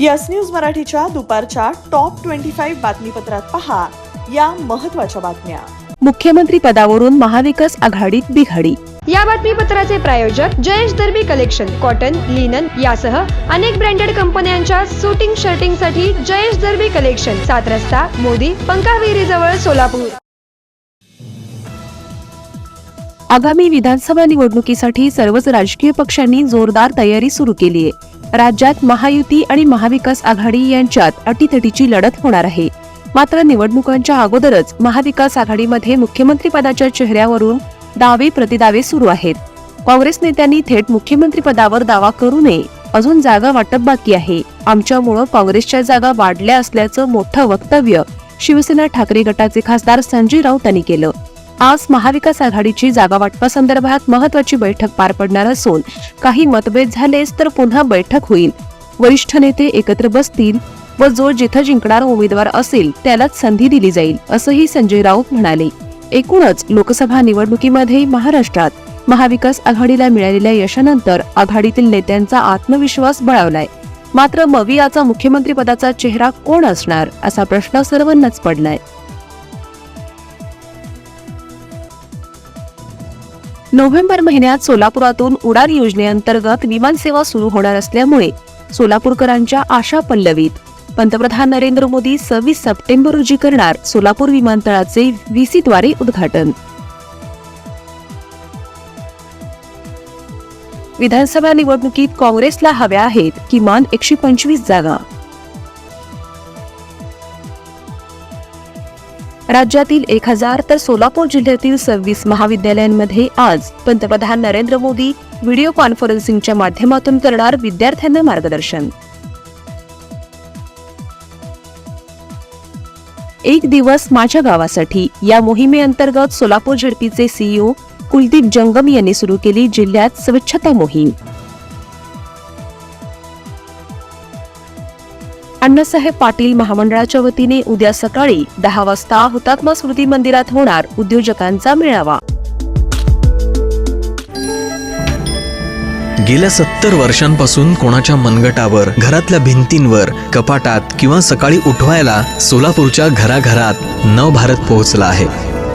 Yes news मराठीच्या दुपारच्या top twenty five बातमीपत्रात पहा या महत्त्वाच्या बातम्या. मुख्यमंत्री पदावरून महाविकास आघाडीत बिघाडी. या बातमीपत्राचे प्रायोजक Jayesh Darbi collection cotton linen यासह अनेक ब्रँडेड कंपन्यांच्या सुटिंग शर्टिंगसाठी जयेश दर्बी कलेक्शन सात रस्ता मोदी पंकाविहिरी जवळ सोलापूर. आगामी विधानसभा निवडणुकीसाठी सर्वच राजकीय पक्षांनी जोरदार तयारी सुरू केली आहे राज्यात महायुती आणि महाविकास आघाडी यांच्यात अटीतटीची लढत होणार आहे. मात्र निवडणुकांच्या अगोदरच महाविकास आघाडीमध्ये मुख्यमंत्रीपदाच्या चेहऱ्यावरून दावे प्रतिदावे सुरू आहेत. काँग्रेस नेत्यांनी थेट मुख्यमंत्रीपदावर दावा करू नये अजून जागा वाटप बाकी आहे. आमच्यामुळं काँग्रेसच्या जागा वाढल्या असल्याचं मोठं वक्तव्य शिवसेना ठाकरे गटाचे खासदार संजय राऊत यांनी केलं. आज महाविकास आघाडीची जागा वाटपासंदर्भात महत्वाची बैठक पार पडणार असून काही मतभेद झालेच तर पुन्हा बैठक होईल. वरिष्ठ नेते एकत्र बसतील व जो जिथं जिंकणार उमेदवार असेल त्यालाच संधी दिली जाईल असंही संजय राऊत म्हणाले. एकूणच लोकसभा निवडणुकीमध्ये महाराष्ट्रात महाविकास आघाडीला मिळालेल्या यशानंतर आघाडीतील नेत्यांचा आत्मविश्वास बळावलाय. मात्र मवियाचा मुख्यमंत्री पदाचा चेहरा कोण असणार असा प्रश्न सर्वांनाच पडलाय. नोव्हेंबर महिन्यात सोलापुरातून उडान योजनेअंतर्गत विमानसेवा सुरू होणार असल्यामुळे सोलापूरकरांच्या आशा पल्लवीत. पंतप्रधान नरेंद्र मोदी सव्वीस सप्टेंबर रोजी करणार सोलापूर विमानतळाचे व्हीसीद्वारे उद्घाटन. विधानसभा निवडणुकीत काँग्रेसला हव्या आहेत किमान एकशे पंचवीस जागा. राज्यातील एक हजार तर सोलापूर जिल्ह्यातील सव्वीस महाविद्यालयांमध्ये आज पंतप्रधान नरेंद्र मोदी व्हिडिओ कॉन्फरन्सिंगच्या माध्यमातून करणार विद्यार्थ्यांना मार्गदर्शन. एक दिवस माझ्या गावासाठी या मोहिमेअंतर्गत सोलापूर झडपीचे सीईओ कुलदीप जंगम यांनी सुरू केली जिल्ह्यात स्वच्छता मोहीम. अण्णासाहेब पाटील महामंडळाच्या वतीने उद्या सकाळी दहा वाजता हुतात्मा स्मृती मंदिरात होणार उद्योजकांचा मेळावा. गेल्या सत्तर वर्षांपासून कोणाच्या मनगटावर घरातल्या भिंतींवर कपाटात किंवा सकाळी उठवायला सोलापूरच्या घराघरात नवभारत पोहोचला आहे.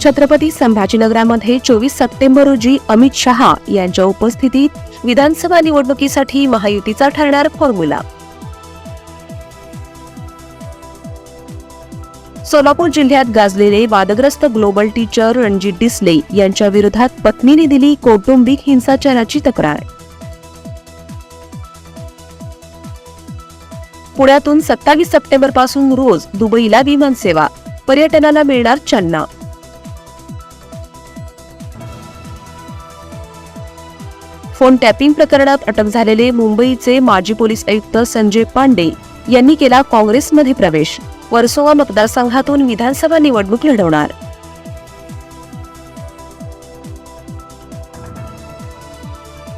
छत्रपती संभाजीनगरामध्ये चोवीस सप्टेंबर रोजी अमित शहा यांच्या उपस्थितीत विधानसभा निवडणुकीसाठी महायुतीचा ठरणार फॉर्म्युला. सोलापूर जिल्ह्यात गाजलेले वादग्रस्त ग्लोबल टीचर रणजित डिसले यांच्या विरोधात पत्नीने दिली कौटुंबिक हिंसाचाराची तक्रार. पुण्यातून सत्तावीस सप्टेंबरपासून रोज दुबईला विमानसेवा पर्यटनाला मिळणार चालना. फोन टॅपिंग प्रकरणात अटक झालेले मुंबईचे माजी पोलीस आयुक्त संजय पांडे यांनी केला काँग्रेसमध्ये प्रवेश. वर्सोवा मतदारसंघातून विधानसभा निवडणूक लढवणार.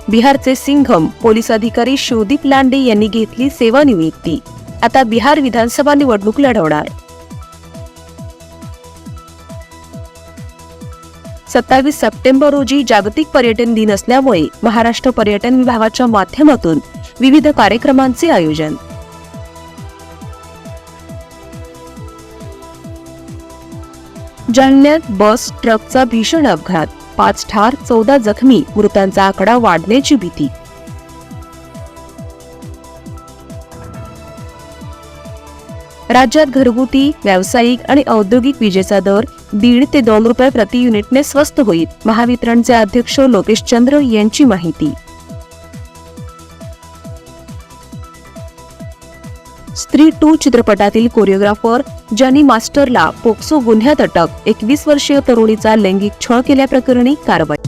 बिहारचे सिंघम पोलीस अधिकारी शिवदीप लांडे यांनी घेतली सेवानिवृत्ती आता बिहार विधानसभा निवडणूक लढवणार. सत्तावीस सप्टेंबर रोजी जागतिक पर्यटन दिन असल्यामुळे महाराष्ट्र पर्यटन विभागाच्या माध्यमातून विविध कार्यक्रमांचे आयोजन. जालन्यात बस ट्रकचा भीषण अपघात पाच ठार चौदा जखमी मृतांचा आकडा वाढण्याची भीती. राज्यात घरगुती व्यावसायिक आणि औद्योगिक विजेचा दर दीड ते दोन रुपये प्रति युनिटने स्वस्त होईल. महावितरणचे अध्यक्ष लोकेश चंद्र यांची माहिती. स्त्री टू चित्रपटातील कोरिओग्राफर जनी मास्टरला पोक्सो गुन्ह्यात अटक एकवीस वर्षीय तरुणीचा लैंगिक छळ केल्याप्रकरणी कारवाई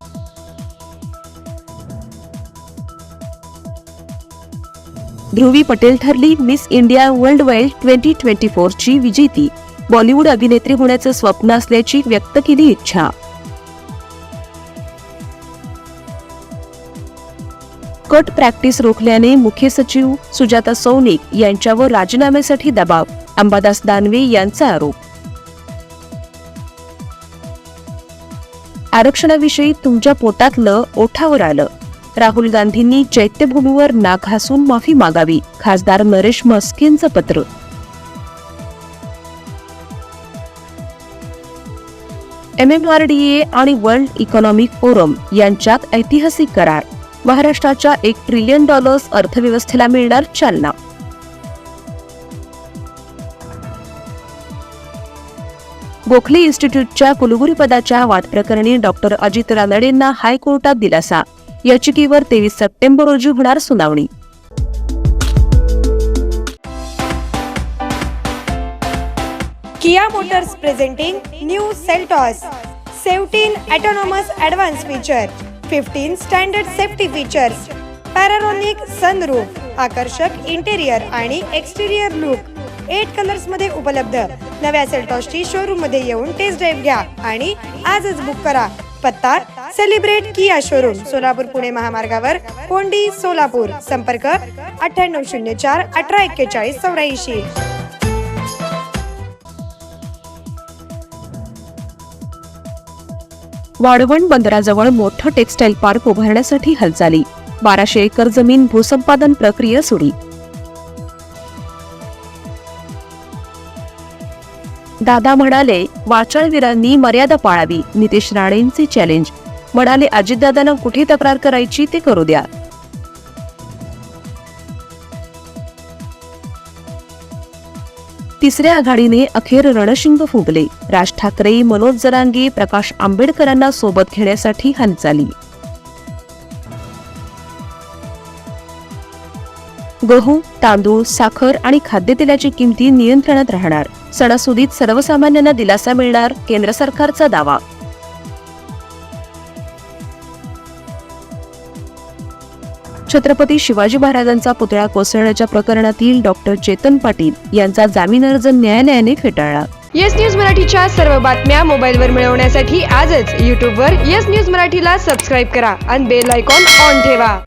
ध्रुवी पटेल ठरली miss India worldwide twenty twenty ची विजेती. बॉलिवूड अभिनेत्री होण्याचं स्वप्न असल्याची व्यक्त केली इच्छा. कट प्रॅक्टिस रोखल्याने मुख्य सचिव सुजाता सौनिक यांच्यावर राजीनाम्यासाठी दबाव अंबादास दानवे यांचा आरोप. आरक्षणाविषयी तुमच्या पोटातलं ओठावर आलं. राहुल गांधींनी चैत्यभूमीवर नाक हसून माफी मागावी. खासदार नरेश मस्केंचं पत्र. एमएमआरडीए आणि वर्ल्ड इकॉनॉमिक फोरम यांच्यात ऐतिहासिक करार. महाराष्ट्राच्या एक ट्रिलियन डॉलर्स अर्थव्यवस्थेला मिळणार चालना. गोखले इन्स्टिट्यूटच्या कुलगुरू पदाच्या डॉक्टर अजित रानडेंना हायकोर्टात दिलासा. याचिकेवर तेवीस सप्टेंबर रोजी होणार सुनावणी. Kia Motors presenting new Seltos. 17 autonomous advanced feature, 15 standard safety features, पॅरारॉनिक sunroof आकर्षक इंटेरियर आणि एक्सटेरियर लुक एट कलर्समध्ये उपलब्ध. नव्या सेल्टॉसची शोरूममध्ये येऊन टेस्ट ड्राईव्ह घ्या आणि आजच बुक करा. पत्ता celebrate Kia showroom Solapur Pune महामार्गावर कोंडी सोलापूर संपर्क अठ्ठ्याण्णव शून्य चार अठरा एक्केचाळीस चौऱ्याऐंशी. वाढवण बंदराजवळ मोठं टेक्स्टाईल पार्क उभारण्यासाठी हालचाली. बाराशे एकर जमीन भूसंपादन प्रक्रिया सुरू. दादा म्हणाले वाचाळवीरांनी मर्यादा पाळावी. नितेश राणेंचे चॅलेंज म्हणाले अजितदादांना कुठे तक्रार करायची ते करू द्या. तिसऱ्या आघाडीने अखेर रणशिंग फुगले राज ठाकरे मनोज जरांगे प्रकाश आंबेडकरांना सोबत घेण्यासाठी हालचाली. गहू तांदूळ साखर आणि खाद्यतेलाची किमती नियंत्रणात राहणार. सणासुदीत सर्वसामान्यांना दिलासा मिळणार केंद्र सरकारचा दावा. छत्रपती शिवाजी महाराजांचा पुतळा कोसळण्याच्या प्रकरणातील डॉक्टर चेतन पाटील यांचा जामीन अर्ज न्यायालयाने फेटाळला. येस न्यूज मराठीच्या सर्व बातम्या मोबाईलवर मिळवण्यासाठी आजच यूट्यूबवर येस न्यूज मराठीला सबस्क्राईब करा आणि बेल आयकॉन ऑन ठेवा.